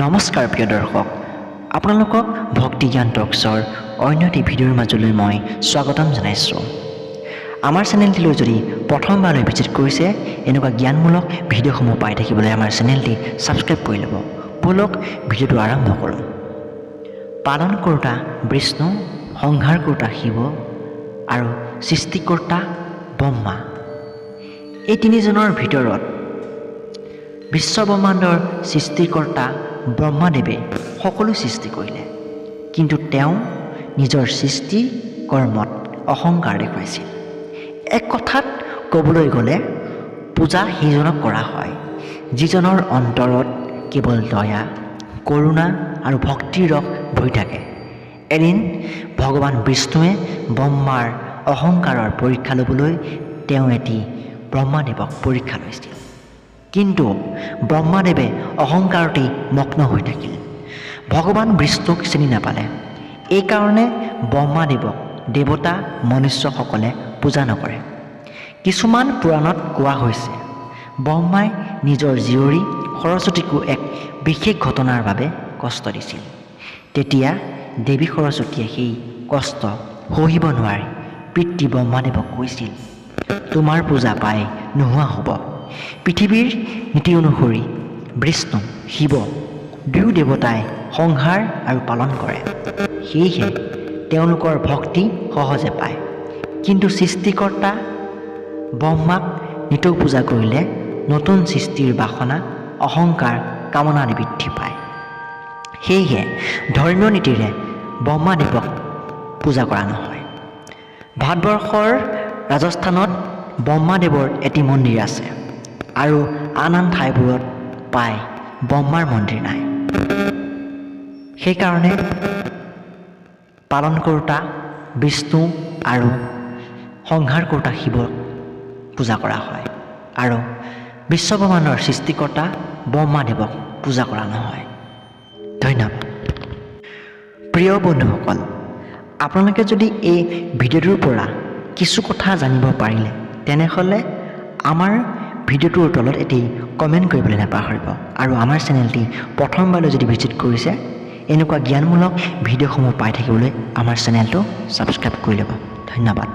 নমস্কাৰ প্ৰিয় দৰ্শক আপোনালোকক ভক্তি জ্ঞান টকছৰ অন্য এটি ভিডিঅ'ৰ মাজলৈ মই স্বাগতম জনাইছোঁ। আমাৰ চেনেলটিলৈ যদি প্ৰথমবাৰলৈ ভিজিট কৰিছে এনেকুৱা জ্ঞানমূলক ভিডিঅ'সমূহ পাই থাকিবলৈ আমাৰ চেনেলটি ছাবস্ক্ৰাইব কৰি ল'ব। ব'লক ভিডিঅ'টো আৰম্ভ কৰোঁ। পালন কৰোঁতা বিষ্ণু সংহাৰ কৰোঁতা শিৱ আৰু সৃষ্টিকৰ্তা ব্ৰহ্মা। এই তিনিজনৰ ভিতৰত বিশ্বব্ৰহ্মাণ্ডৰ সৃষ্টিকৰ্তা ব্ৰহ্মাদেৱে সকলো সৃষ্টি কৰিলে। কিন্তু তেওঁ নিজৰ সৃষ্টি কৰ্মত অহংকাৰ দেখুৱাইছিল। এক কথাত ক'বলৈ গ'লে, পূজা সেইজনক কৰা হয়, যিজনৰ অন্তৰত কেৱল দয়া, কৰোণা আৰু ভক্তিৰ ৰস ভৰি থাকে। এদিন ভগৱান বিষ্ণুৱে ব্ৰহ্মাৰ অহংকাৰৰ পৰীক্ষা ল'বলৈ তেওঁ এটি ব্ৰহ্মাদেৱক পৰীক্ষা লৈছিল। কিন্তু ব্ৰহ্মাদেৱে অহংকাৰতেই মগ্ন হৈ থাকিল। ভগৱান বিষ্ণুক চিনি নাপালে। এইকাৰণে ব্ৰহ্মাদেৱক দেৱতা মনুষ্যসকলে পূজা নকৰে। কিছুমান পুৰাণত কোৱা হৈছে ব্ৰহ্মাই নিজৰ জীয়ৰী সৰস্বতীকো এক বিশেষ ঘটনাৰ বাবে কষ্ট দিছিল। তেতিয়া দেৱী সৰস্বতীয়ে সেই কষ্ট সহিব নোৱাৰি। পিতৃ ব্ৰহ্মাদেৱক কৈছিল তোমাৰ পূজা পাই নোহোৱা হ'ব। পৃথিৱীৰ নীতি অনুসৰি বিষ্ণু শিৱ দুয়ো দেৱতাই সংহাৰ আৰু পালন কৰে। সেয়েহে তেওঁলোকৰ ভক্তি সহজে পায়। কিন্তু সৃষ্টিকৰ্তা ব্ৰহ্মাক নিতৌ পূজা কৰিলে নতুন সৃষ্টিৰ বাসনা অহংকাৰ কামনা বৃদ্ধি পায়। সেয়েহে ধৰ্মীয় নীতিৰে ব্ৰহ্মাদেৱক পূজা কৰা নহয়। ভাৰতবৰ্ষৰ ৰাজস্থানত ব্ৰহ্মাদেৱৰ এটি মন্দিৰ আছে। আৰু আন আন ঠাইবোৰত প্ৰায় ব্ৰহ্মাৰ মন্দিৰ নাই। সেইকাৰণে পালন কৰোঁতা বিষ্ণু আৰু সংহাৰ কৰোঁতা শিৱক পূজা কৰা হয় আৰু বিশ্বব্ৰহ্মাণ্ডৰ সৃষ্টিকৰ্তা ব্ৰহ্মাদেৱক পূজা কৰা নহয়। ধন্যবাদ। প্ৰিয় বন্ধুসকল আপোনালোকে যদি এই ভিডিঅ'টোৰ পৰা কিছু কথা জানিব পাৰিলে তেনেহ'লে আমাৰ ভিডিঅ'টোৰ তলত এটি কমেণ্ট কৰিবলৈ নাপাহৰিব। আৰু আমাৰ চেনেলটি প্ৰথমবাৰলৈ যদি ভিজিট কৰিছে এনেকুৱা জ্ঞানমূলক ভিডিঅ'সমূহ পাই থাকিবলৈ আমাৰ চেনেলটো ছাবস্ক্ৰাইব কৰি ল'ব। ধন্যবাদ।